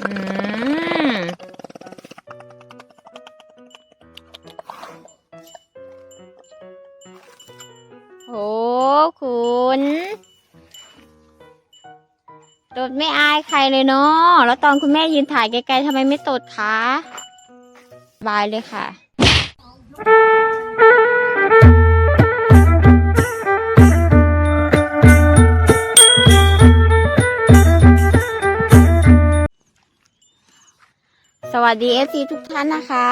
อืมโอ้คุณตดไม่อายใครเลยเนาะแล้วตอนคุณแม่ยืนถ่ายไกลๆทำไมไม่ตดคะบายเลยค่ะ วัสดีเอซีทุกท่านนะคะ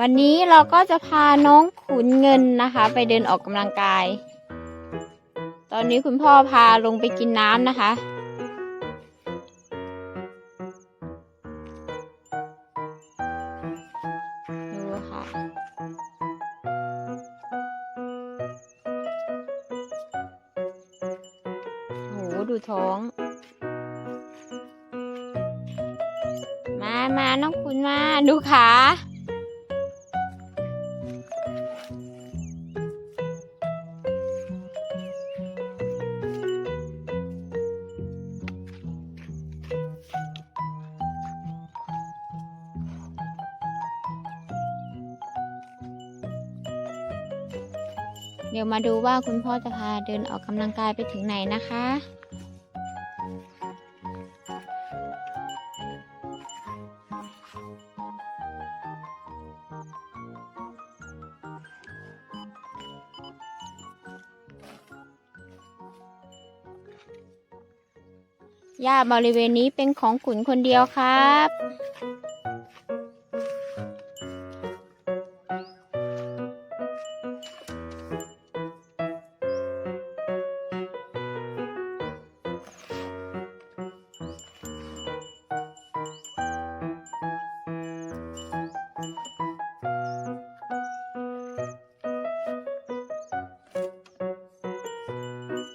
วันนี้เราก็จะพาน้องขุนเงินนะคะ ไปเดินออกกำลังกาย ตอนนี้คุณพ่อพาลงไปกินน้ำนะคะ มาดูขาเดี๋ยวมาดูว่าคุณพ่อจะพาเดินออกกำลังกายไปถึงไหนนะคะ หญ้าบริเวณนี้เป็นของขุนคนเดียวครับ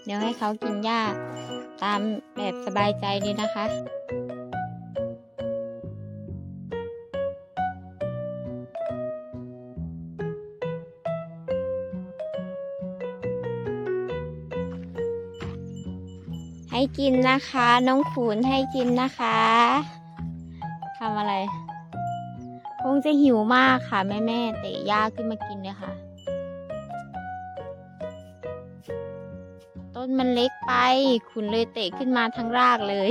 เดี๋ยวให้เขากินหญ้า ตามแบบสบายใจเลยนะคะ ให้กินนะคะ น้องขุนให้กินนะคะทำอะไร คงจะหิวมากค่ะ แม่แม่เตะหญ้าขึ้นมากินเลยค่ะ ต้นมันเล็กไป คุณเลยเตะขึ้นมาทั้งรากเลย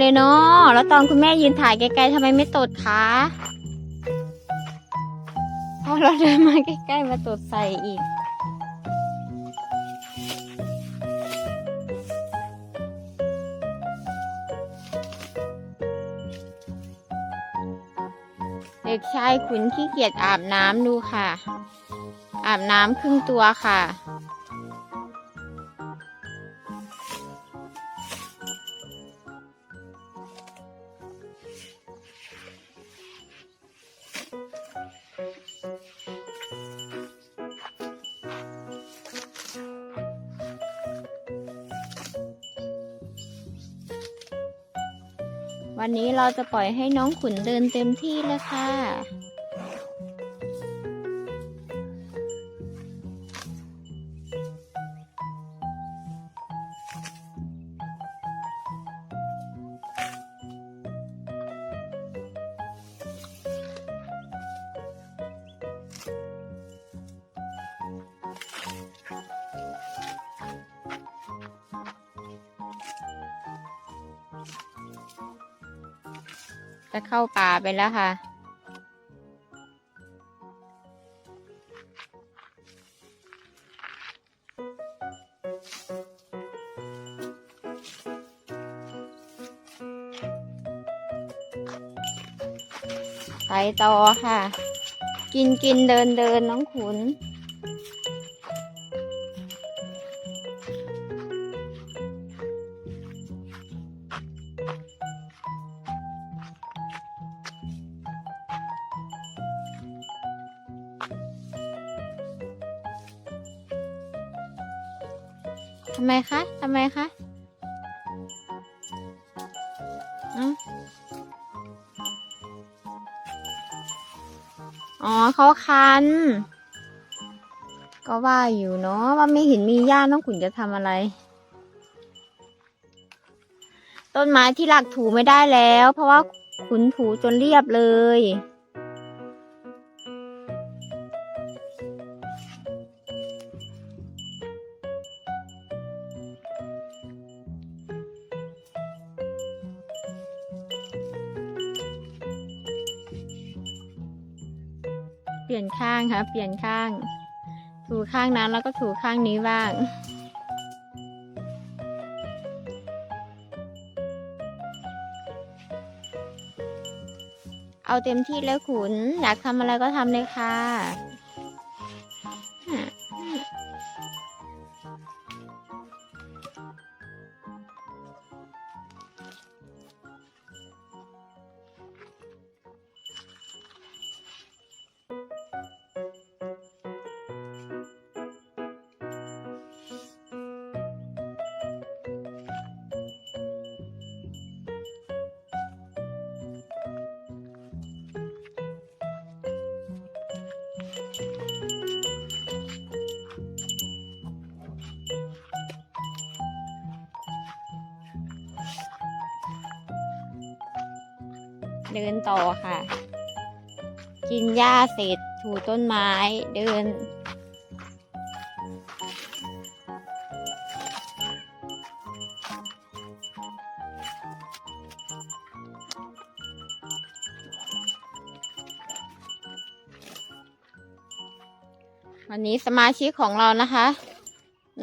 เลยเนาะแล้วตอนคุณแม่ยืนถ่ายไกลๆทำไมไม่ตดคะพอเราเดินมาใกล้ๆมาตดใส่อีก เด็กชายขุนขี้เกียจอาบน้ำดูค่ะ อาบน้ำครึ่งตัวค่ะ วันนี้เราจะปล่อยให้น้องขุนเดินเต็มที่แล้วค่ะ จะเข้าป่าไปแล้วค่ะ ไปต่อค่ะ กินกินเดินเดินน้องขุน ทำไมคะ ทำไมคะอ๋อเขาคัน ก็ว่าอยู่เนาะว่าไม่เห็นมีหญ้าน้องขุนจะทำอะไร ต้นไม้ที่หลักถูไม่ได้แล้ว เพราะว่าขุนถูจนเรียบเลยางค่ะ เปลี่ยนข้าง ถูข้างนั้นแล้วก็ถูข้างนี้บ้างเอาเต็มที่แลยขุนอยากทำอะไรก็ทำเลยค่ะ เดินต่อค่ะ กินหญ้าเสร็จถูต้นไม้เดิน วันนี้สมาชิกของเรานะคะ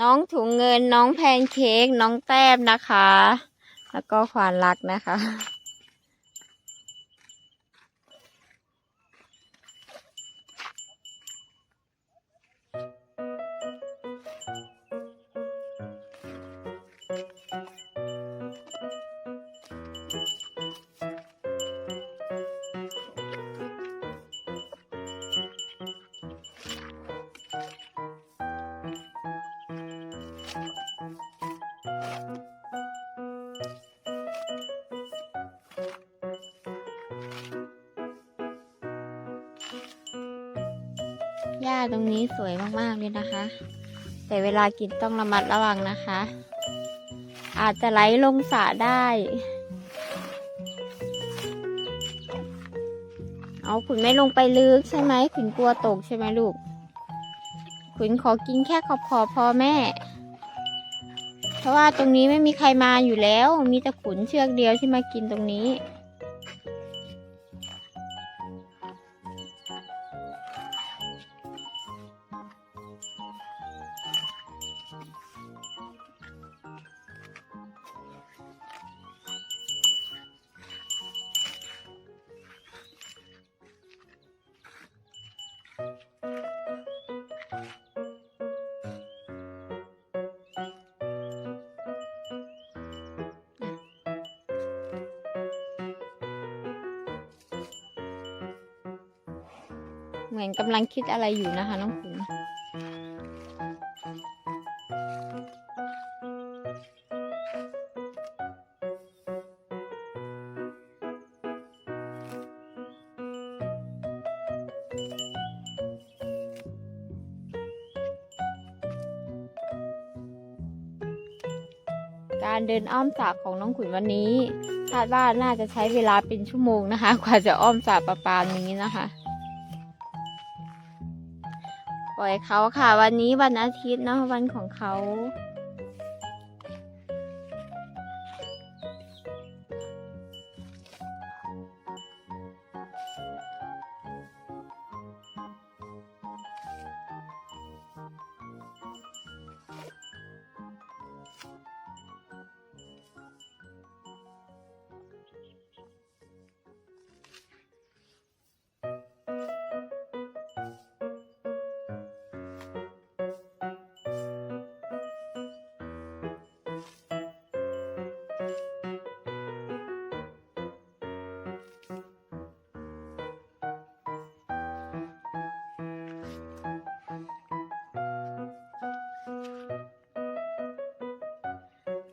น้องถุงเงินน้องแพนเค้กน้องแต้มนะคะ แล้วก็ควานรักนะคะ หญ้าตรงนี้สวยมากๆเลยนะคะ แต่เวลากินต้องระมัดระวังนะคะ อาจจะไหลลงสระได้ เอาขุนไม่ลงไปลึกใช่ไหมขุนกลัวตกใช่ไหมลูก ขุนขอกินแค่ขอบขอบพอแม่ เพราะว่าตรงนี้ไม่มีใครมาอยู่แล้ว มีแต่ขุนเชือกเดียวที่มากินตรงนี้ เหมือนกำลังคิดอะไรอยู่นะคะ น้องขุนการเดินอ้อมสระของน้องขุนวันนี้ คาดว่าน่าจะใช้เวลาเป็นชั่วโมงนะคะ กว่าจะอ้อมสระประปานี้นะคะ ปล่อยเขาค่ะ วันนี้วันอาทิตย์เนาะวันของเขา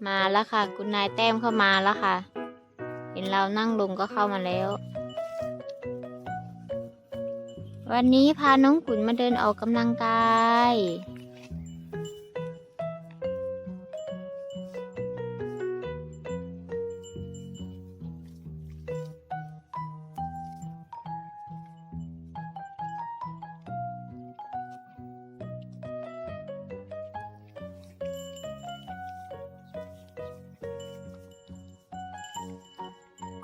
มาแล้วค่ะ คุณนายแต้มเข้ามาแล้วค่ะ เห็นเรานั่งลงก็เข้ามาแล้ว วันนี้พาน้องขุนมาเดินออกกำลังกาย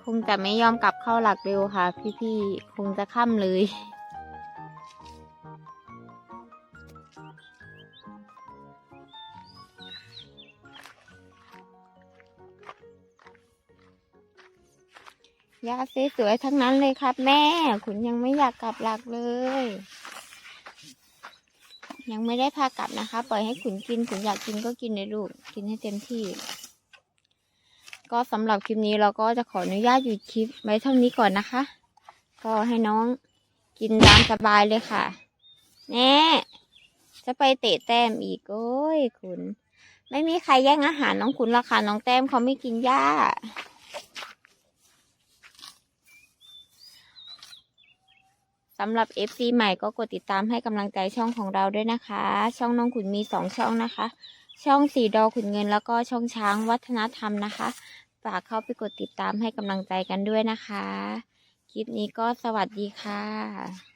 คงจะไม่ยอมกลับเข้าหลักเร็วค่ะ พี่ๆคงจะค่ำเลยยาสวยๆทั้งนั้นเลยครับ แม่คุณยังไม่อยากกลับหลักเลย ยังไม่ได้พากลับนะคะ ปล่อยให้ขุนกิน ขุนอยากกินก็กินเลยลูก กินให้เต็มที่ ก็สำหรับคลิปนี้เราก็จะขออนุญาตหยุดคลิปไว้เท่านี้ก่อนนะคะ ก็ให้น้องกินตามสบายเลยค่ะ แน่ จะไปเตะแต้มอีกโอ้ยคุณ ไม่มีใครแย่งอาหารน้องคุณราคาน้องแต้มเขาไม่กินหญ้า สำหรับ FC ใหม่ก็กดติดตามให้กำลังใจช่องของเราด้วยนะคะ ช่องน้องขุนมีสองช่องนะคะ ช่องสีดอขุนเงิน แล้วก็ช่องช้างวัฒนธรรมนะคะ ฝากเข้าไปกดติดตามให้กำลังใจกันด้วยนะคะ คลิปนี้ก็สวัสดีค่ะ